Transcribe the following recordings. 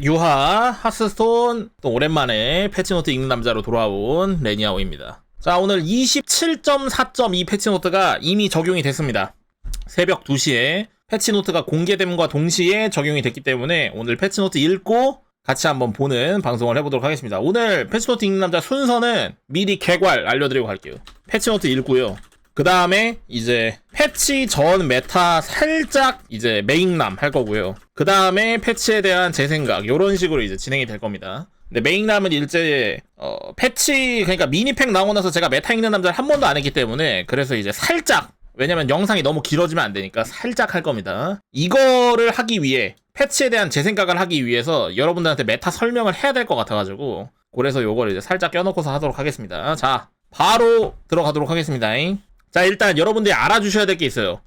유하, 하스스톤, 또 오랜만에 패치노트 읽는 남자로 돌아온 레니아오입니다. 자, 오늘 27.4.2 패치노트가 이미 적용이 됐습니다. 새벽 2시에 패치노트가 공개됨과 동시에 적용이 됐기 때문에 오늘 패치노트 읽고 같이 한번 보는 방송을 해보도록 하겠습니다. 오늘 패치노트 읽는 남자 순서는 미리 개괄 알려드리고 갈게요. 패치노트 읽고요. 그 다음에 이제 패치 전 메타 살짝 이제 메인남 할 거고요. 그 다음에 패치에 대한 제 생각 이런 식으로 이제 진행이 될 겁니다. 근데 메인남은 일제 어, 패치 그러니까 미니팩 나오고 나서 제가 메타 읽는 남자를 한 번도 안 했기 때문에 그래서 이제 살짝 왜냐면 영상이 너무 길어지면 안 되니까 살짝 할 겁니다. 이거를 하기 위해 패치에 대한 제 생각을 하기 위해서 여러분들한테 메타 설명을 해야 될 것 같아가지고 그래서 요걸 이제 살짝 껴놓고서 하도록 하겠습니다. 자 바로 들어가도록 하겠습니다. 자, 일단 여러분들이 알아주셔야 될 게 있어요.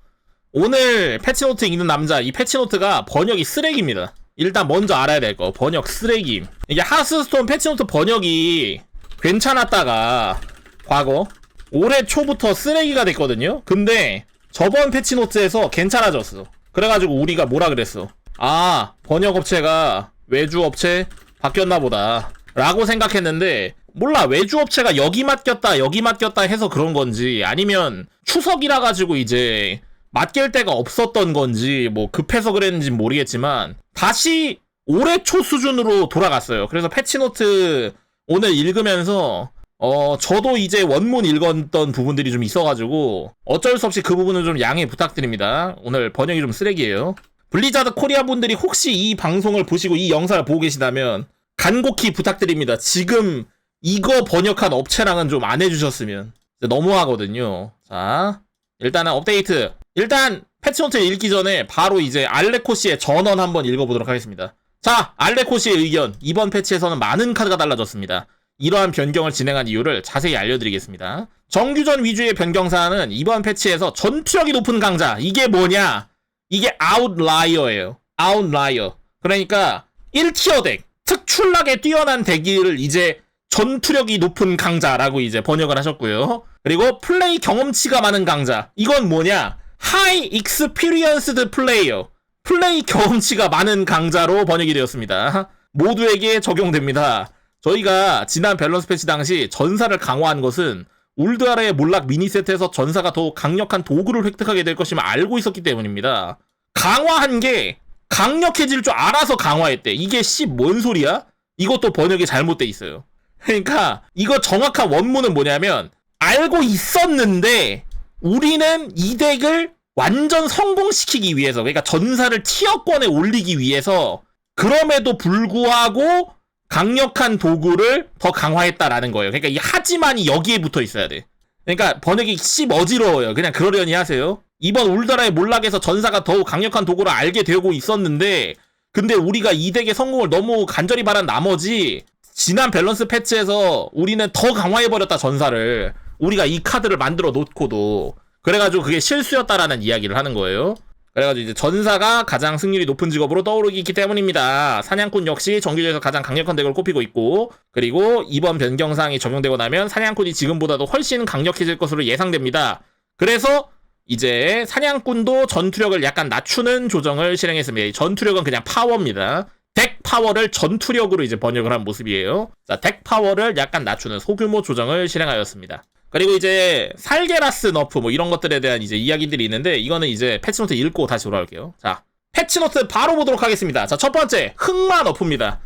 오늘 패치노트 읽는 남자, 이 패치노트가 번역이 쓰레기입니다. 일단 먼저 알아야 될 거, 번역 쓰레기. 이게 하스스톤 패치노트 번역이 괜찮았다가, 과거, 올해 초부터 쓰레기가 됐거든요? 근데, 저번 패치노트에서 괜찮아졌어. 그래가지고 우리가 뭐라 그랬어. 아, 번역업체가 외주업체 바뀌었나 보다. 라고 생각했는데, 몰라 외주 업체가 여기 맡겼다 여기 맡겼다 해서 그런 건지 아니면 추석이라 가지고 이제 맡길 데가 없었던 건지 뭐 급해서 그랬는지 모르겠지만 다시 올해 초 수준으로 돌아갔어요. 그래서 패치노트 오늘 읽으면서 어 저도 이제 원문 읽었던 부분들이 좀 있어가지고 어쩔 수 없이 그 부분은 좀 양해 부탁드립니다. 오늘 번역이 좀 쓰레기예요. 블리자드 코리아 분들이 혹시 이 방송을 보시고 이 영상을 보고 계시다면 간곡히 부탁드립니다. 지금 이거 번역한 업체랑은 좀 안 해주셨으면 너무하거든요. 자, 일단은 업데이트. 일단 패치노트 읽기 전에 바로 이제 알레코 씨의 전원 한번 읽어보도록 하겠습니다. 자, 알레코 씨의 의견. 이번 패치에서는 많은 카드가 달라졌습니다. 이러한 변경을 진행한 이유를 자세히 알려드리겠습니다. 정규전 위주의 변경 사항은 이번 패치에서 전투력이 높은 강자. 이게 뭐냐? 이게 아웃라이어예요. 아웃라이어. 그러니까 1티어 덱, 특출나게 뛰어난 대기를 이제 전투력이 높은 강자라고 이제 번역을 하셨고요. 그리고 플레이 경험치가 많은 강자. 이건 뭐냐? 하이 익스피리언스드 플레이어. 플레이 경험치가 많은 강자로 번역이 되었습니다. 모두에게 적용됩니다. 저희가 지난 밸런스 패치 당시 전사를 강화한 것은 울드아라의 몰락 미니 세트에서 전사가 더 강력한 도구를 획득하게 될 것임을 알고 있었기 때문입니다. 강화한 게 강력해질 줄 알아서 강화했대. 이게 씨 뭔 소리야? 이것도 번역이 잘못돼 있어요. 그러니까 이거 정확한 원문은 뭐냐면 알고 있었는데 우리는 이 덱을 완전 성공시키기 위해서 그러니까 전사를 티어권에 올리기 위해서 그럼에도 불구하고 강력한 도구를 더 강화했다라는 거예요. 그러니까 이 하지만이 여기에 붙어 있어야 돼. 그러니까 번역이 씹 어지러워요. 그냥 그러려니 하세요. 이번 울드라의 몰락에서 전사가 더욱 강력한 도구를 알게 되고 있었는데 근데 우리가 이 덱의 성공을 너무 간절히 바란 나머지 지난 밸런스 패치에서 우리는 더 강화해버렸다 전사를 우리가 이 카드를 만들어 놓고도 그래가지고 그게 실수였다라는 이야기를 하는 거예요. 그래가지고 이제 전사가 가장 승률이 높은 직업으로 떠오르기 있기 때문입니다. 사냥꾼 역시 정규제에서 가장 강력한 덱을 꼽히고 있고 그리고 이번 변경사항이 적용되고 나면 사냥꾼이 지금보다도 훨씬 강력해질 것으로 예상됩니다. 그래서 이제 사냥꾼도 전투력을 약간 낮추는 조정을 실행했습니다. 전투력은 그냥 파워입니다. 덱 파워를 전투력으로 이제 번역을 한 모습이에요. 자, 덱 파워를 약간 낮추는 소규모 조정을 실행하였습니다. 그리고 이제 살게라스 너프 뭐 이런 것들에 대한 이제 이야기들이 있는데 이거는 이제 패치노트 읽고 다시 돌아올게요. 자, 패치노트 바로 보도록 하겠습니다. 자, 첫 번째 흑마 너프입니다.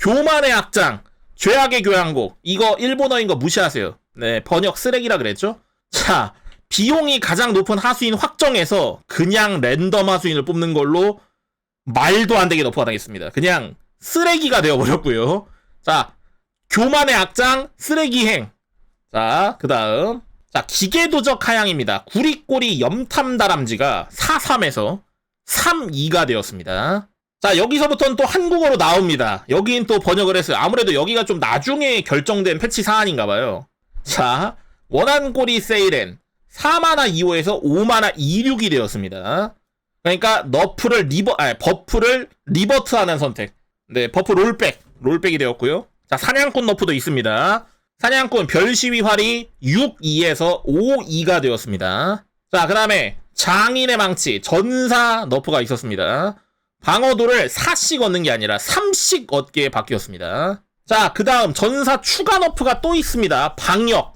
교만의 악장, 죄악의 교향곡 이거 일본어인 거 무시하세요. 네, 번역 쓰레기라 그랬죠? 자, 비용이 가장 높은 하수인 확정해서 그냥 랜덤 하수인을 뽑는 걸로 말도 안 되게 너프가 당했습니다. 그냥 쓰레기가 되어버렸고요. 자, 교만의 악장 쓰레기행. 자, 그 다음. 자, 기계도적 하향입니다. 구리꼬리 염탐다람쥐가 4-3에서 3-2가 되었습니다. 자, 여기서부터는 또 한국어로 나옵니다. 여긴 또 번역을 했어요. 아무래도 여기가 좀 나중에 결정된 패치 사안인가봐요. 자, 원한꼬리 세이렌 4마나 2호에서 5마나 26이 되었습니다. 그러니까 너프를 리버 아 버프를 리버트하는 선택. 네, 버프 롤백 롤백이 되었고요. 자, 사냥꾼 너프도 있습니다. 사냥꾼 별시위 활이 6, 2에서 5, 2가 되었습니다. 자, 그 다음에 장인의 망치 전사 너프가 있었습니다. 방어도를 4씩 얻는 게 아니라 3씩 얻게 바뀌었습니다. 자, 그 다음 전사 추가 너프가 또 있습니다. 방역.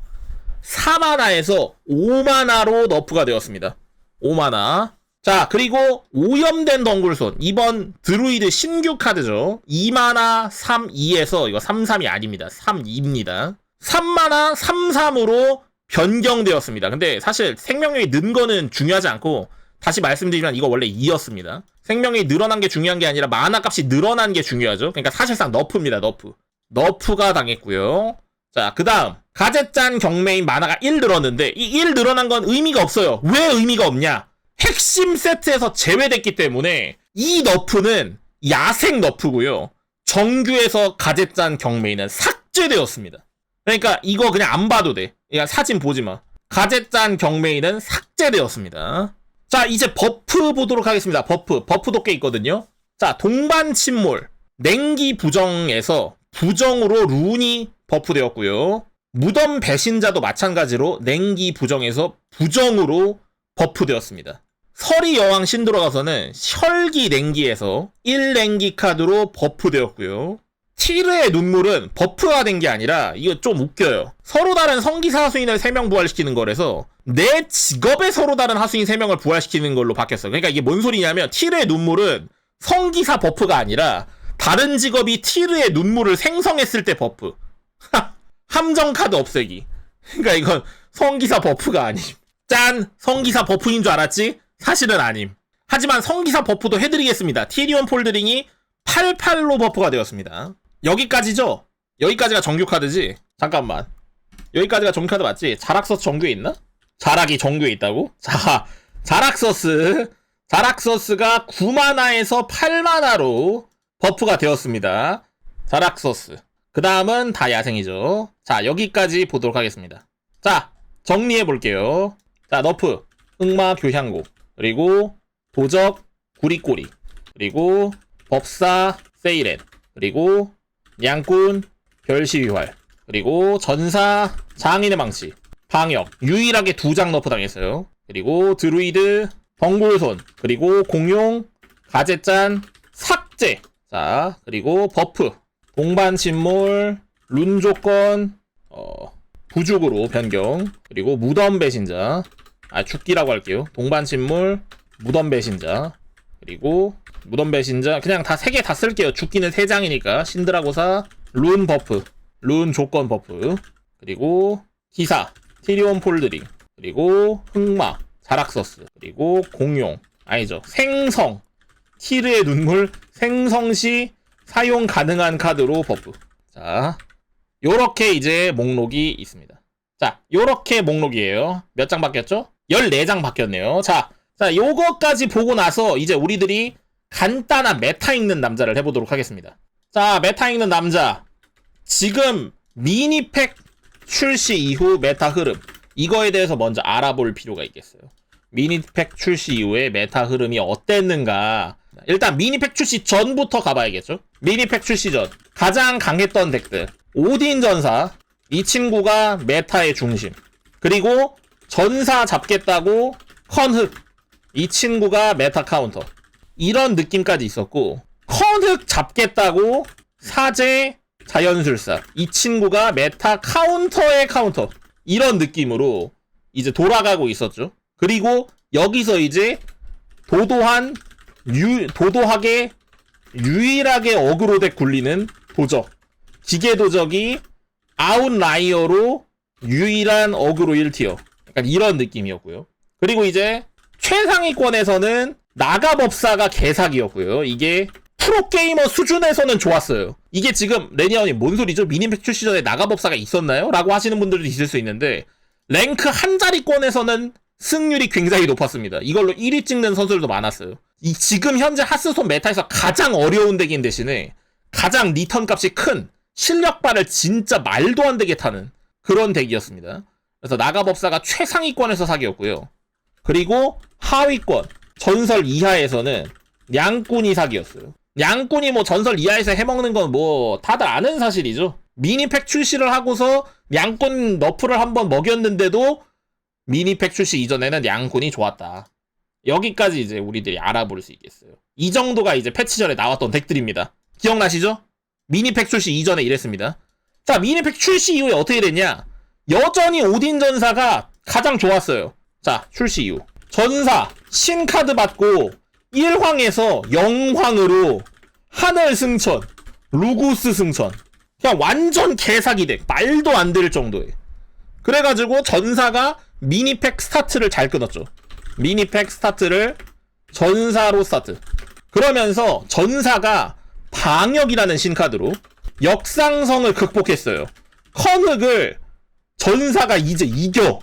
4만화에서 5만화로 너프가 되었습니다. 5만화. 자, 그리고 오염된 덩굴손. 이번 드루이드 신규 카드죠. 2만화 3, 2에서 이거 3, 3이 아닙니다. 3, 2입니다. 3만화 3, 3으로 변경되었습니다. 근데 사실 생명력이 는 거는 중요하지 않고 다시 말씀드리면 이거 원래 2였습니다. 생명력이 늘어난 게 중요한 게 아니라 마나 값이 늘어난 게 중요하죠. 그러니까 사실상 너프입니다. 너프. 너프가 당했고요. 자, 그 다음. 가젯잔 경매인 만화가 1 늘었는데, 이 1 늘어난 건 의미가 없어요. 왜 의미가 없냐? 핵심 세트에서 제외됐기 때문에, 이 너프는 야생 너프고요. 정규에서 가젯잔 경매인은 삭제되었습니다. 그러니까 이거 그냥 안 봐도 돼. 그러니까 사진 보지 마. 가젯잔 경매인은 삭제되었습니다. 자, 이제 버프 보도록 하겠습니다. 버프. 버프도 꽤 있거든요. 자, 동반 침몰. 냉기 부정에서 부정으로 룬이 버프되었고요. 무덤 배신자도 마찬가지로 냉기 부정에서 부정으로 버프되었습니다. 서리 여왕 신 들어가서는 혈기 냉기에서 1냉기 카드로 버프되었고요. 티르의 눈물은 버프가 된 게 아니라 이거 좀 웃겨요. 서로 다른 성기사 하수인을 3명 부활시키는 거라서 내 직업에 서로 다른 하수인 3명을 부활시키는 걸로 바뀌었어요. 그러니까 이게 뭔 소리냐면 티르의 눈물은 성기사 버프가 아니라 다른 직업이 티르의 눈물을 생성했을 때 버프. 함정 카드 없애기. 그러니까 이건 성기사 버프가 아님. 짠! 성기사 버프인 줄 알았지? 사실은 아님. 하지만 성기사 버프도 해드리겠습니다. 티리온 폴드링이 88로 버프가 되었습니다. 여기까지죠? 여기까지가 정규 카드지? 잠깐만. 여기까지가 정규 카드 맞지? 자락서스 정규에 있나? 자락이 정규에 있다고? 자, 자락서스. 자락서스가 9만화에서 8만화로 버프가 되었습니다. 자락서스. 그 다음은 다 야생이죠. 자, 여기까지 보도록 하겠습니다. 자, 정리해 볼게요. 자, 너프, 흑마 교향곡, 그리고 도적, 구리꼬리, 그리고 법사, 세이렌, 그리고 양꾼, 별시위활, 그리고 전사, 장인의 망치, 방역, 유일하게 두 장 너프 당했어요. 그리고 드루이드, 덩굴손, 그리고 공용, 가제짠, 삭제. 자, 그리고 버프, 동반 침몰, 룬 조건, 어, 부죽으로 변경, 그리고 무덤 배신자, 아, 죽기라고 할게요. 동반 침몰, 무덤 배신자, 그리고 무덤 배신자, 그냥 다 세 개 다 쓸게요. 죽기는 세 장이니까. 신드라고사, 룬 버프, 룬 조건 버프, 그리고 기사, 티리온 폴드링, 그리고 흑마, 자락서스, 그리고 공용, 아니죠. 생성, 티르의 눈물, 생성 시 사용 가능한 카드로 버프. 자, 요렇게 이제 목록이 있습니다. 자, 요렇게 목록이에요. 몇 장 바뀌었죠? 14장 바뀌었네요. 자, 자, 요거까지 보고 나서 이제 우리들이 간단한 메타 읽는 남자를 해보도록 하겠습니다. 자, 메타 읽는 남자. 지금 미니팩 출시 이후 메타 흐름. 이거에 대해서 먼저 알아볼 필요가 있겠어요. 미니팩 출시 이후에 메타 흐름이 어땠는가. 일단 미니팩 출시 전부터 가봐야겠죠. 미니팩 출시 전 가장 강했던 덱들 오딘 전사 이 친구가 메타의 중심 그리고 전사 잡겠다고 컨흑 이 친구가 메타 카운터. 이런 느낌까지 있었고 컨흑 잡겠다고 사제 자연술사 이 친구가 메타 카운터의 카운터. 이런 느낌으로 이제 돌아가고 있었죠. 그리고 여기서 이제 도도한 유, 도도하게 유일하게 어그로덱 굴리는 도적. 기계 도적이 아웃라이어로 유일한 어그로 1티어 약간 이런 느낌이었고요 그리고 이제 최상위권에서는 나가법사가 개사기였고요 이게 프로게이머 수준에서는 좋았어요 이게 지금 레니아원이 뭔 소리죠 미니팩 출시 전에 나가법사가 있었나요? 라고 하시는 분들도 있을 수 있는데 랭크 한 자리권에서는 승률이 굉장히 높았습니다. 이걸로 1위 찍는 선수들도 많았어요. 이 지금 현재 하스손 메타에서 가장 어려운 덱인 대신에 가장 리턴 값이 큰 실력발을 진짜 말도 안 되게 타는 그런 덱이었습니다. 그래서 나가법사가 최상위권에서 사기였고요. 그리고 하위권 전설 이하에서는 양꾼이 사기였어요. 양꾼이 뭐 전설 이하에서 해먹는 건 뭐 다들 아는 사실이죠. 미니팩 출시를 하고서 양꾼 너프를 한번 먹였는데도 미니팩 출시 이전에는 양군이 좋았다. 여기까지 이제 우리들이 알아볼 수 있겠어요. 이 정도가 이제 패치 전에 나왔던 덱들입니다. 기억나시죠? 미니팩 출시 이전에 이랬습니다. 자, 미니팩 출시 이후에 어떻게 됐냐? 여전히 오딘 전사가 가장 좋았어요. 자, 출시 이후. 전사, 신카드 받고 1황에서 0황으로 하늘 승천, 루구스 승천. 그냥 완전 개사기 덱. 말도 안 될 정도에. 그래가지고 전사가 미니팩 스타트를 잘 끊었죠. 미니팩 스타트를 전사로 스타트. 그러면서 전사가 방역이라는 신카드로 역상성을 극복했어요. 커늑을 전사가 이제 이겨.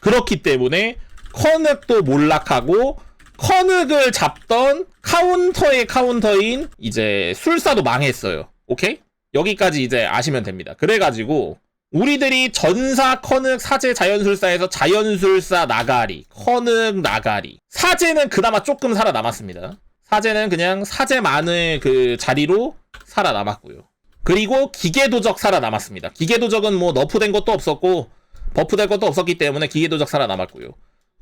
그렇기 때문에 커늑도 몰락하고 커늑을 잡던 카운터의 카운터인 이제 술사도 망했어요. 오케이? 여기까지 이제 아시면 됩니다. 그래가지고 우리들이 전사 커늑 사제 자연술사에서 자연술사 나가리 커늑 나가리 사제는 그나마 조금 살아남았습니다. 사제는 그냥 사제만의 그 자리로 살아남았고요. 그리고 기계도적 살아남았습니다. 기계도적은 뭐 너프된 것도 없었고 버프된 것도 없었기 때문에 기계도적 살아남았고요.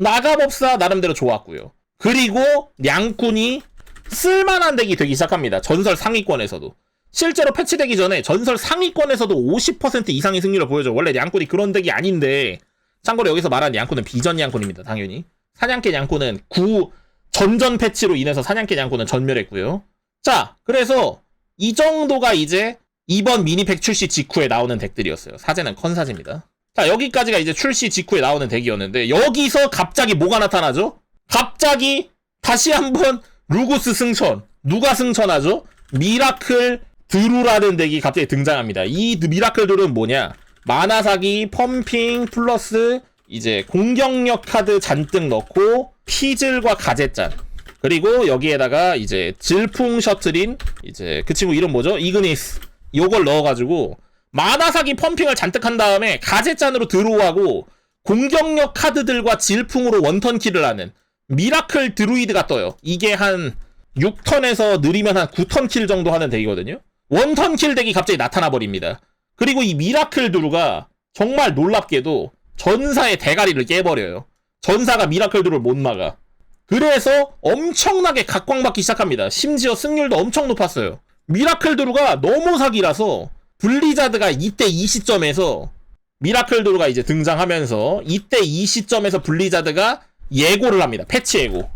나가법사 나름대로 좋았고요. 그리고 냥꾼이 쓸만한 덱이 되기 시작합니다. 전설 상위권에서도. 실제로 패치되기 전에 전설 상위권에서도 50% 이상의 승률을 보여줘. 원래 냥꾼이 그런 덱이 아닌데 참고로 여기서 말하는 냥꾼은 비전 냥꾼입니다. 당연히. 사냥개 냥꾼은 구 전전 패치로 인해서 사냥개 냥꾼은 전멸했고요. 자, 그래서 이 정도가 이제 이번 미니팩 출시 직후에 나오는 덱들이었어요. 사제는 컨사제입니다. 자, 여기까지가 이제 출시 직후에 나오는 덱이었는데 여기서 갑자기 뭐가 나타나죠? 갑자기 다시 한번 루구스 승천. 누가 승천하죠? 미라클 드루라는 덱이 갑자기 등장합니다. 이 미라클 드루는 뭐냐? 마나 사기, 펌핑, 플러스 이제 공격력 카드 잔뜩 넣고 피즐과 가젯잔. 그리고 여기에다가 이제 질풍 셔틀인 이제 그 친구 이름 뭐죠? 이그니스. 요걸 넣어가지고 마나 사기 펌핑을 잔뜩 한 다음에 가젯잔으로 드로우하고 공격력 카드들과 질풍으로 원턴 킬을 하는 미라클 드루이드가 떠요. 이게 한 6턴에서 느리면 한 9턴 킬 정도 하는 덱이거든요. 원턴 킬 덱이 갑자기 나타나 버립니다. 그리고 이 미라클 드루가 정말 놀랍게도 전사의 대가리를 깨버려요. 전사가 미라클 드루를 못 막아. 그래서 엄청나게 각광받기 시작합니다. 심지어 승률도 엄청 높았어요. 미라클 드루가 너무 사기라서 블리자드가 이때 이 시점에서 미라클 드루가 이제 등장하면서 이때 이 시점에서 블리자드가 예고를 합니다. 패치 예고.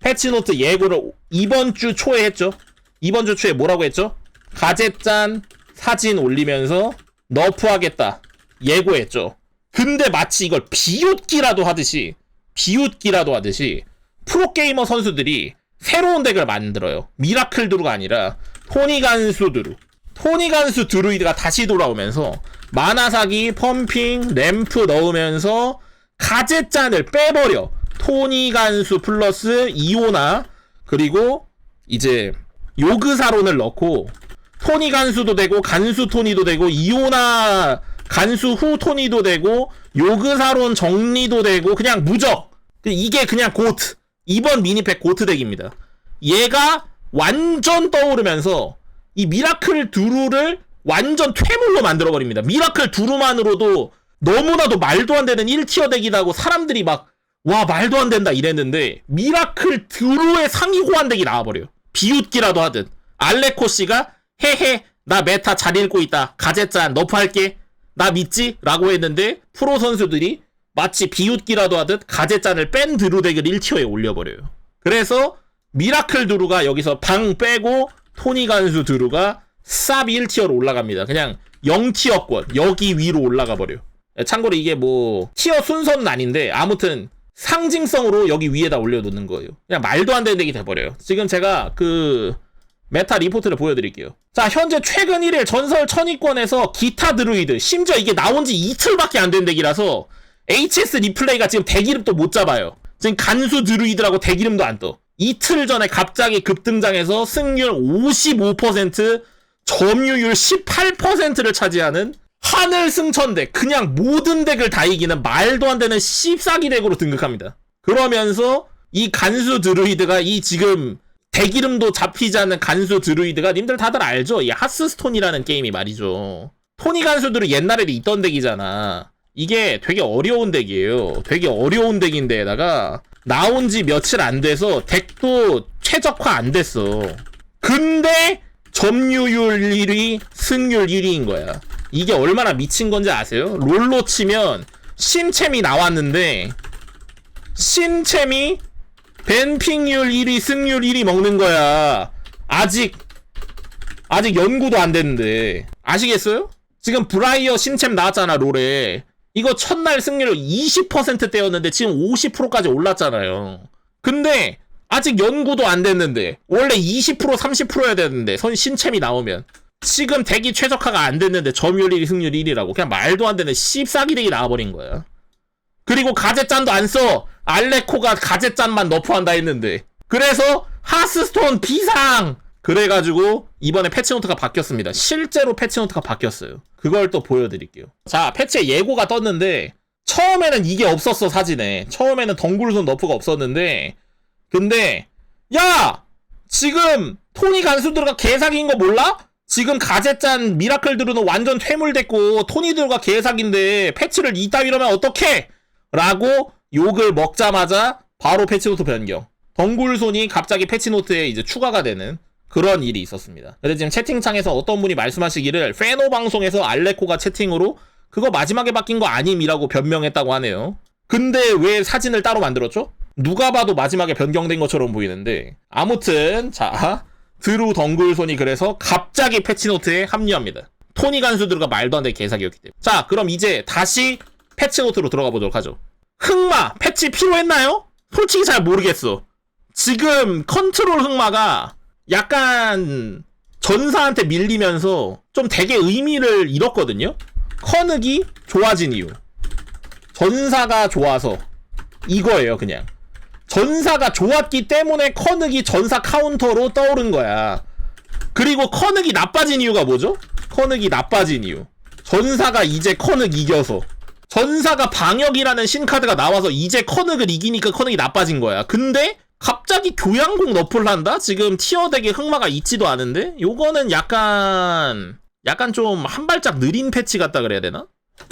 패치노트 예고를 이번 주 초에 했죠. 이번 주 초에 뭐라고 했죠? 가젯잔 사진 올리면서 너프하겠다. 예고했죠. 근데 마치 이걸 비웃기라도 하듯이 비웃기라도 하듯이 프로게이머 선수들이 새로운 덱을 만들어요. 미라클 드루가 아니라 토니 간수 드루. 토니 간수 드루이드가 다시 돌아오면서 마나사기, 펌핑, 램프 넣으면서 가젯잔을 빼버려. 토니 간수 플러스 이오나 그리고 이제 요그사론을 넣고 토니 간수도 되고 간수 토니도 되고 이오나 간수 후 토니도 되고 요그사론 정리도 되고 그냥 무적 이게 그냥 고트 이번 미니팩 고트 덱입니다 얘가 완전 떠오르면서 이 미라클 두루를 완전 퇴물로 만들어버립니다. 미라클 두루만으로도 너무나도 말도 안 되는 1티어 덱이라고 사람들이 막 와 말도 안 된다. 이랬는데 미라클 드루의 상위 호환 덱이 나와버려요. 비웃기라도 하듯 알레코 씨가 헤헤 나 메타 잘 읽고 있다. 가젯잔 너프할게. 나 믿지? 라고 했는데 프로 선수들이 마치 비웃기라도 하듯 가젯잔을 뺀 드루 덱을 1티어에 올려버려요. 그래서 미라클 드루가 여기서 방 빼고 토니 간수 드루가 쌉 1티어로 올라갑니다 그냥 0티어권 여기 위로 올라가 버려 참고로 이게 뭐 티어 순서는 아닌데 아무튼 상징성으로 여기 위에다 올려놓는 거예요. 그냥 말도 안 되는 덱이 돼버려요. 지금 제가 그 메타 리포트를 보여드릴게요. 자, 현재 최근 1일 전설 천위권에서 기타 드루이드, 심지어 이게 나온 지 이틀밖에 안 된 덱이라서 HS 리플레이가 지금 덱 이름도 못 잡아요. 지금 간수 드루이드라고 덱 이름도 안 떠. 이틀 전에 갑자기 급등장해서 승률 55%, 점유율 18%를 차지하는 하늘 승천덱 그냥 모든 덱을 다 이기는 말도 안 되는 씹사기 덱으로 등극합니다. 그러면서 이 간수 드루이드가 이 지금 덱 이름도 잡히지 않는 간수 드루이드가 님들 다들 알죠? 이 하스스톤이라는 게임이 말이죠. 토니 간수들은 옛날에도 있던 덱이잖아. 이게 되게 어려운 덱이에요. 되게 어려운 덱인데다가 나온 지 며칠 안 돼서 덱도 최적화 안 됐어. 근데 점유율 1위, 승률 1위인 거야. 이게 얼마나 미친 건지 아세요? 롤로 치면 신챔이 나왔는데 신챔이 밴핑률 1위, 승률 1위 먹는 거야. 아직 아직 연구도 안 됐는데 아시겠어요? 지금 브라이어 신챔 나왔잖아 롤에 이거 첫날 승률 20%대였는데 지금 50%까지 올랐잖아요. 근데 아직 연구도 안 됐는데 원래 20% 30%여야 되는데 선 신챔이 나오면 지금 대기 최적화가 안 됐는데 점유율 1위 승률 1위라고 그냥 말도 안 되는 씹싸기 대기 나와버린 거야. 그리고 가제짠도 안 써. 알레코가 가제짠만 너프한다 했는데. 그래서 하스스톤 비상. 그래가지고 이번에 패치노트가 바뀌었습니다. 실제로 패치노트가 바뀌었어요. 그걸 또 보여드릴게요. 자, 패치에 예고가 떴는데 처음에는 이게 없었어 사진에. 처음에는 덩굴손 너프가 없었는데 근데 야 지금 토니 간수들가 개사기인 거 몰라? 지금 가제짠 미라클들은 완전 퇴물됐고 토니들과 개사기인데 패치를 이따위로면 어떡해? 라고 욕을 먹자마자 바로 패치노트 변경. 덩굴손이 갑자기 패치노트에 이제 추가가 되는 그런 일이 있었습니다. 근데 지금 채팅창에서 어떤 분이 말씀하시기를 페노 방송에서 알레코가 채팅으로 그거 마지막에 바뀐 거 아님이라고 변명했다고 하네요. 근데 왜 사진을 따로 만들었죠? 누가 봐도 마지막에 변경된 것처럼 보이는데 아무튼 자 드루 덩굴손이 그래서 갑자기 패치노트에 합류합니다. 토니 간수들과 말도 안 되는 개사기였기 때문에 자 그럼 이제 다시 패치노트로 들어가 보도록 하죠. 흑마 패치 필요했나요? 솔직히 잘 모르겠어. 지금 컨트롤 흑마가 약간 전사한테 밀리면서 좀 되게 의미를 잃었거든요. 커늑이 좋아진 이유. 전사가 좋아서 이거예요, 그냥. 전사가 좋았기 때문에 커늑이 전사 카운터로 떠오른 거야. 그리고 커늑이 나빠진 이유가 뭐죠? 커늑이 나빠진 이유. 전사가 이제 커늑 이겨서. 전사가 방역이라는 신카드가 나와서 이제 커늑을 이기니까 커늑이 나빠진 거야. 근데 갑자기 교양공 너플 한다? 지금 티어덱에 흑마가 있지도 않은데? 요거는 약간 약간 좀 한 발짝 느린 패치 같다 그래야 되나?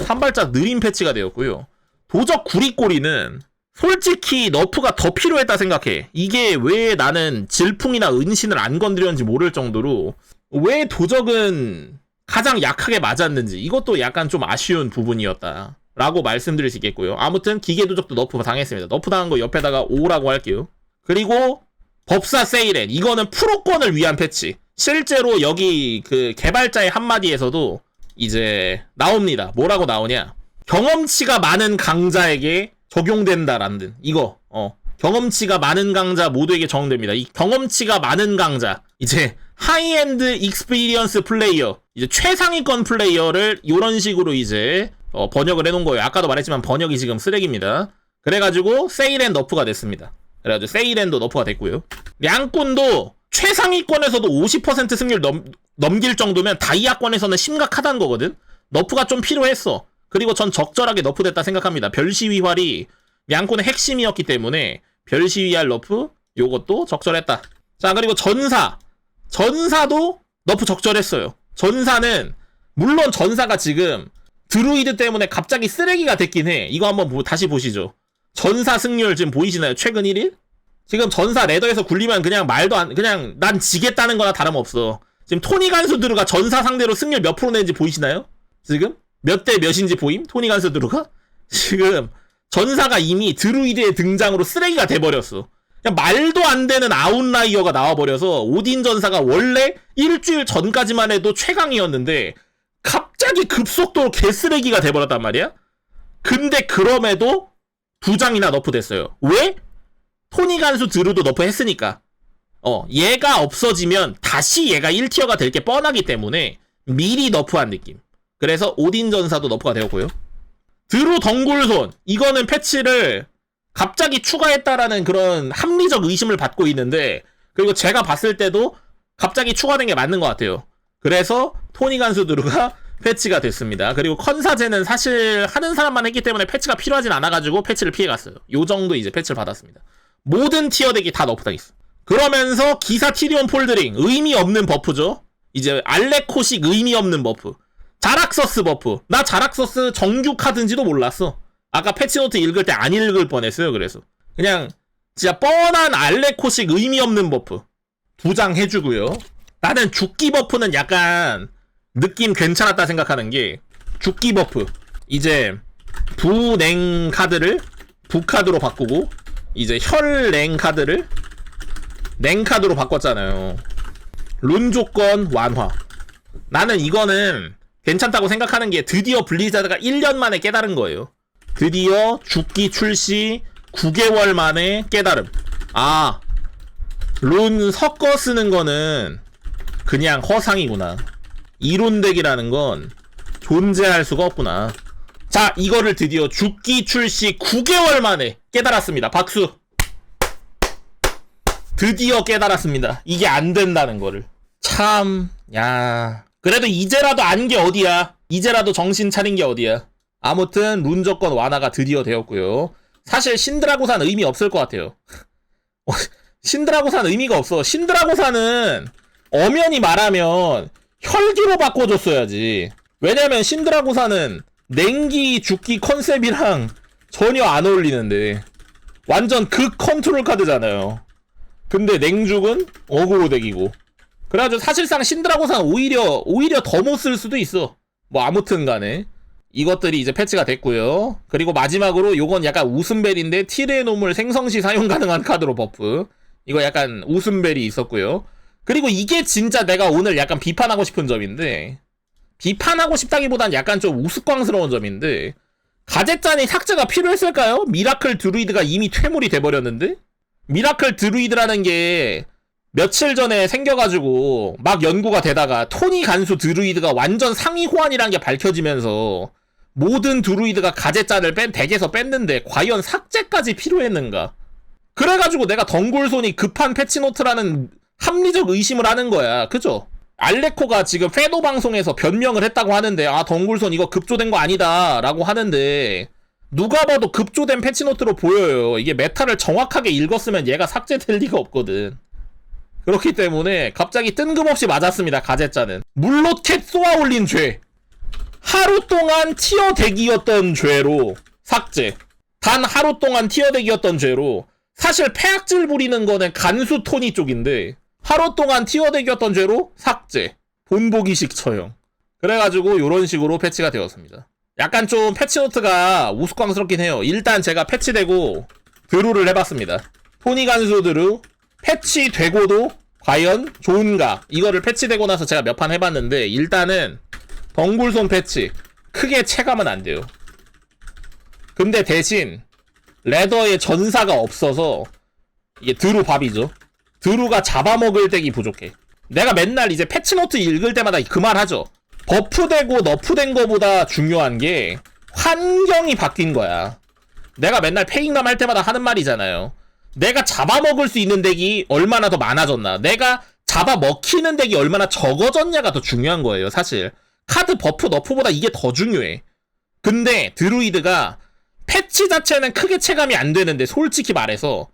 한 발짝 느린 패치가 되었고요. 도적 구리꼬리는 솔직히 너프가 더 필요했다 생각해. 이게 왜 나는 질풍이나 은신을 안 건드렸는지 모를 정도로 왜 도적은 가장 약하게 맞았는지 이것도 약간 좀 아쉬운 부분이었다. 라고 말씀드릴 수 있겠고요. 아무튼 기계 도적도 너프 당했습니다. 너프 당한 거 옆에다가 5라고 할게요. 그리고 법사 세이렌 이거는 프로권을 위한 패치. 실제로 여기 그 개발자의 한마디에서도 이제 나옵니다. 뭐라고 나오냐? 경험치가 많은 강자에게 적용된다라는 이거 어 경험치가 많은 강자 모두에게 적용됩니다. 이 경험치가 많은 강자 이제 하이엔드 익스피리언스 플레이어 이제 최상위권 플레이어를 이런 식으로 이제 어, 번역을 해놓은 거예요. 아까도 말했지만 번역이 지금 쓰레기입니다. 그래가지고 세일앤 너프가 됐습니다. 그래가지고 세일앤도 너프가 됐고요. 량꾼도 최상위권에서도 50% 승률 넘, 넘길 정도면 다이아권에서는 심각하다는 거거든. 너프가 좀 필요했어. 그리고 전 적절하게 너프됐다 생각합니다. 별시위활이 양꾼의 핵심이었기 때문에 별시위할 너프 요것도 적절했다. 자 그리고 전사 전사도 너프 적절했어요. 전사는 물론 전사가 지금 드루이드 때문에 갑자기 쓰레기가 됐긴 해. 이거 한번 보- 다시 보시죠. 전사 승률 지금 보이시나요? 최근 1일? 지금 전사 레더에서 굴리면 그냥 말도 안 그냥 난 지겠다는 거나 다름없어. 지금 토니 간수드루가 전사 상대로 승률 몇 프로 내는지 보이시나요? 지금 몇 대 몇인지 보임? 토니 간수드루가 지금 전사가 이미 드루이드의 등장으로 쓰레기가 돼버렸어. 그냥 말도 안 되는 아웃라이어가 나와버려서 오딘 전사가 원래 일주일 전까지만 해도 최강이었는데 갑자기 급속도로 개쓰레기가 돼버렸단 말이야? 근데 그럼에도 두 장이나 너프 됐어요. 왜? 토니 간수 드루도 너프 했으니까. 어, 얘가 없어지면 다시 얘가 1티어가 될 게 뻔하기 때문에 미리 너프한 느낌. 그래서 오딘 전사도 너프가 되었고요. 드루 덩굴손 이거는 패치를 갑자기 추가했다라는 그런 합리적 의심을 받고 있는데 그리고 제가 봤을 때도 갑자기 추가된 게 맞는 것 같아요. 그래서 토니 간수 드루가 패치가 됐습니다. 그리고 컨사제는 사실 하는 사람만 했기 때문에 패치가 필요하진 않아가지고 패치를 피해갔어요. 요 정도 이제 패치를 받았습니다. 모든 티어 덱이 다 너프 당했어. 그러면서 기사 티리온 폴드링 의미 없는 버프죠. 이제 알레코식 의미 없는 버프. 자락서스 버프. 나 자락서스 정규 카드인지도 몰랐어. 아까 패치노트 읽을 때 안 읽을 뻔했어요. 그래서 그냥 진짜 뻔한 알레코식 의미 없는 버프 두 장 해주고요. 나는 죽기 버프는 약간 느낌 괜찮았다 생각하는 게 죽기 버프 이제 부냉 카드를 부카드로 바꾸고 이제 혈냉 카드를 냉 카드로 바꿨잖아요. 룬 조건 완화. 나는 이거는 괜찮다고 생각하는 게 드디어 블리자드가 1년 만에 깨달은 거예요. 드디어 죽기 출시 9개월 만에 깨달음. 아, 룬 섞어 쓰는 거는 그냥 허상이구나. 이론덱이라는 건 존재할 수가 없구나. 자, 이거를 드디어 죽기 출시 9개월 만에 깨달았습니다. 박수. 드디어 깨달았습니다. 이게 안 된다는 거를. 참, 야. 그래도 이제라도 안 게 어디야. 이제라도 정신 차린 게 어디야. 아무튼 룬 조건 완화가 드디어 되었고요. 사실 신드라고산 의미 없을 것 같아요. 어, 신드라고산 의미가 없어. 신드라고산은 엄연히 말하면 혈기로 바꿔줬어야지. 왜냐면 신드라고산은 냉기 죽기 컨셉이랑 전혀 안 어울리는데 완전 극 컨트롤 카드잖아요. 근데 냉죽은 어그로 덱이고 그래가지고 사실상 신드라고산 오히려 오히려 더 못 쓸 수도 있어. 뭐 아무튼 간에 이것들이 이제 패치가 됐고요. 그리고 마지막으로 요건 약간 웃음벨인데 티레노물 생성시 사용 가능한 카드로 버프. 이거 약간 웃음벨이 있었고요. 그리고 이게 진짜 내가 오늘 약간 비판하고 싶은 점인데 비판하고 싶다기보단 약간 좀 우스꽝스러운 점인데 가제짠이 삭제가 필요했을까요? 미라클 드루이드가 이미 퇴물이 돼버렸는데 미라클 드루이드라는 게 며칠 전에 생겨가지고 막 연구가 되다가 토니 간수 드루이드가 완전 상위 호환이란 게 밝혀지면서 모든 드루이드가 가제짠을 뺀 덱에서 뺐는데 과연 삭제까지 필요했는가? 그래가지고 내가 덩굴손이 급한 패치노트라는 합리적 의심을 하는 거야. 그죠? 알레코가 지금 페도 방송에서 변명을 했다고 하는데 아 덩굴손 이거 급조된 거 아니다 라고 하는데 누가 봐도 급조된 패치노트로 보여요. 이게 메타를 정확하게 읽었으면 얘가 삭제될 리가 없거든. 그렇기 때문에 갑자기 뜬금없이 맞았습니다. 가제짜는 물로켓 쏘아 올린 죄. 하루 동안 티어 덱이었던 죄로 삭제. 단 하루 동안 티어 덱이었던 죄로 사실 폐악질 부리는 거는 간수 토니 쪽인데 하루 동안 티어 덱이었던 죄로 삭제. 본보기식 처형. 그래가지고 이런 식으로 패치가 되었습니다. 약간 좀 패치노트가 우스꽝스럽긴 해요. 일단 제가 패치되고 드루를 해봤습니다. 토니 간수 드루 패치되고도 과연 좋은가? 이거를 패치되고 나서 제가 몇 판 해봤는데 일단은 덩굴손 패치 크게 체감은 안 돼요. 근데 대신 레더에 전사가 없어서 이게 드루 밥이죠. 드루가 잡아먹을 덱이 부족해. 내가 맨날 이제 패치노트 읽을 때마다 그 말 하죠. 버프되고 너프된 거보다 중요한 게 환경이 바뀐 거야. 내가 맨날 페잉남 할 때마다 하는 말이잖아요. 내가 잡아먹을 수 있는 덱이 얼마나 더 많아졌나. 내가 잡아먹히는 덱이 얼마나 적어졌냐가 더 중요한 거예요, 사실. 카드 버프 너프보다 이게 더 중요해. 근데 드루이드가 패치 자체는 크게 체감이 안 되는데 솔직히 말해서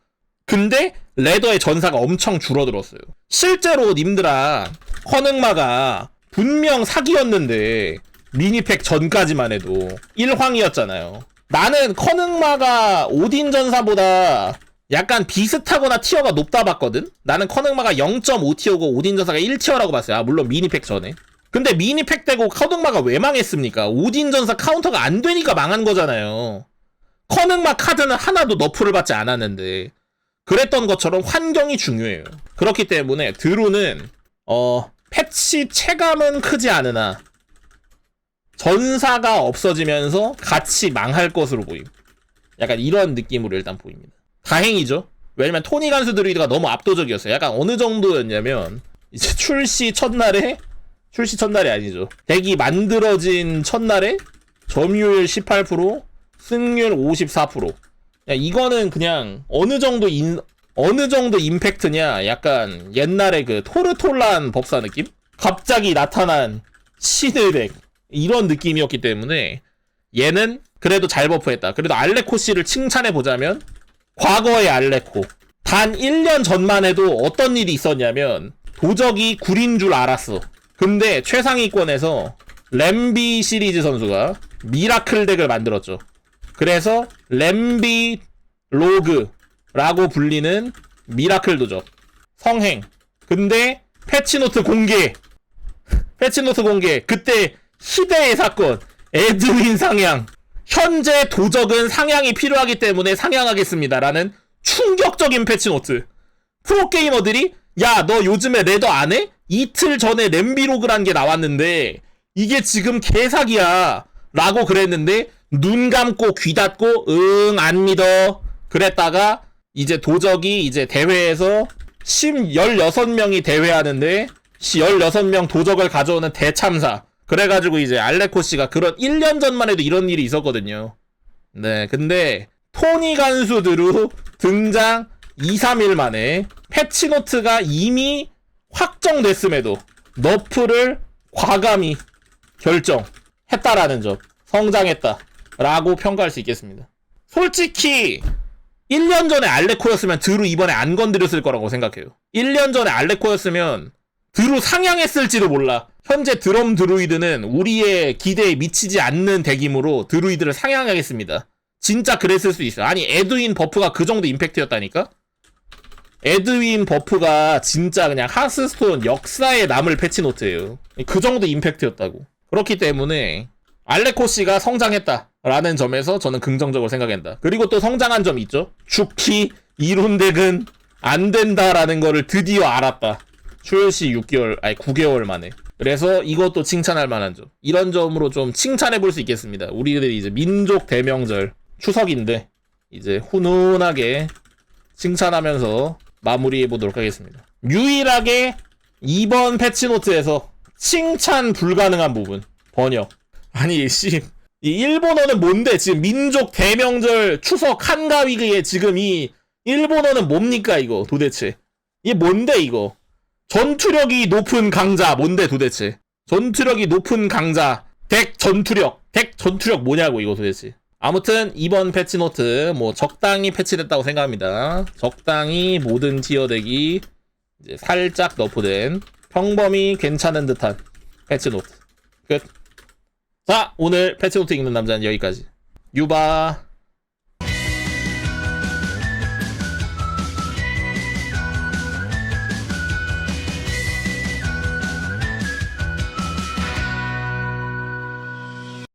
근데 레더의 전사가 엄청 줄어들었어요. 실제로 님들아 허능마가 분명 사기였는데 미니팩 전까지만 해도 1황이었잖아요. 나는 커능마가 오딘 전사보다 약간 비슷하거나 티어가 높다 봤거든? 나는 커능마가 0.5티어고 오딘 전사가 1티어라고 봤어요. 아, 물론 미니팩 전에. 근데 미니팩 되고 커능마가 왜 망했습니까? 오딘 전사 카운터가 안 되니까 망한 거잖아요. 커능마 카드는 하나도 너프를 받지 않았는데. 그랬던 것처럼 환경이 중요해요. 그렇기 때문에 드루는 어 패치 체감은 크지 않으나 전사가 없어지면서 같이 망할 것으로 보임. 약간 이런 느낌으로 일단 보입니다. 다행이죠. 왜냐면 토니 간수 드루이드가 너무 압도적이었어요. 약간 어느 정도였냐면 이제 출시 첫날에 출시 첫날이 아니죠. 덱이 만들어진 첫날에 점유율 18%, 승률 54%. 야, 이거는 그냥 어느 정도 인 어느 정도 임팩트냐? 약간 옛날에 그 토르톨란 법사 느낌? 갑자기 나타난 신의 덱 이런 느낌이었기 때문에 얘는 그래도 잘 버프했다. 그래도 알레코 씨를 칭찬해 보자면 과거의 알레코 단 1년 전만 해도 어떤 일이 있었냐면 도적이 구린 줄 알았어. 근데 최상위권에서 램비 시리즈 선수가 미라클 덱을 만들었죠. 그래서 램비 로그 라고 불리는 미라클 도적 성행. 근데 패치노트 공개. 패치노트 공개. 그때 시대의 사건. 에드윈 상향. 현재 도적은 상향이 필요하기 때문에 상향하겠습니다 라는 충격적인 패치노트. 프로게이머들이 야 너 요즘에 레더 안 해? 이틀 전에 램비로그란 게 나왔는데 이게 지금 개사기야 라고 그랬는데 눈 감고 귀 닫고 응 안 믿어. 그랬다가 이제 도적이 이제 대회에서 10, 16명이 대회하는데 16명 도적을 가져오는 대참사. 그래가지고 이제 알레코 씨가 그런 1년 전만 해도 이런 일이 있었거든요. 네 근데 토니 간수 드루 등장 2, 3일 만에 패치노트가 이미 확정됐음에도 너프를 과감히 결정했다라는 점. 성장했다 라고 평가할 수 있겠습니다. 솔직히 1년 전에 알레코였으면 드루 이번에 안 건드렸을 거라고 생각해요. 1년 전에 알레코였으면 드루 상향했을지도 몰라. 현재 드럼 드루이드는 우리의 기대에 미치지 않는 대기므로 드루이드를 상향하겠습니다. 진짜 그랬을 수 있어요. 아니 에드윈 버프가 그 정도 임팩트였다니까? 에드윈 버프가 진짜 그냥 하스스톤 역사에 남을 패치노트예요. 그 정도 임팩트였다고. 그렇기 때문에 알레코 씨가 성장했다 라는 점에서 저는 긍정적으로 생각한다. 그리고 또 성장한 점이 있죠. 죽기 이론덱은 안 된다라는 거를 드디어 알았다. 출시 6개월, 아니 9개월 만에. 그래서 이것도 칭찬할 만한 점. 이런 점으로 좀 칭찬해 볼 수 있겠습니다. 우리들이 이제 민족 대명절 추석인데 이제 훈훈하게 칭찬하면서 마무리해 보도록 하겠습니다. 유일하게 이번 패치노트에서 칭찬 불가능한 부분 번역. 아니 씨. 이 일본어는 뭔데? 지금 민족 대명절 추석 한가위기에 지금 이 일본어는 뭡니까 이거 도대체? 이게 뭔데 이거? 전투력이 높은 강자 뭔데 도대체? 전투력이 높은 강자. 덱 전투력. 덱 전투력 뭐냐고 이거 도대체? 아무튼 이번 패치노트 뭐 적당히 패치됐다고 생각합니다. 적당히 모든 티어 덱이 살짝 너프된 평범히 괜찮은 듯한 패치노트. 끝 자 오늘 패치노트 읽는 남자는 여기까지. 유바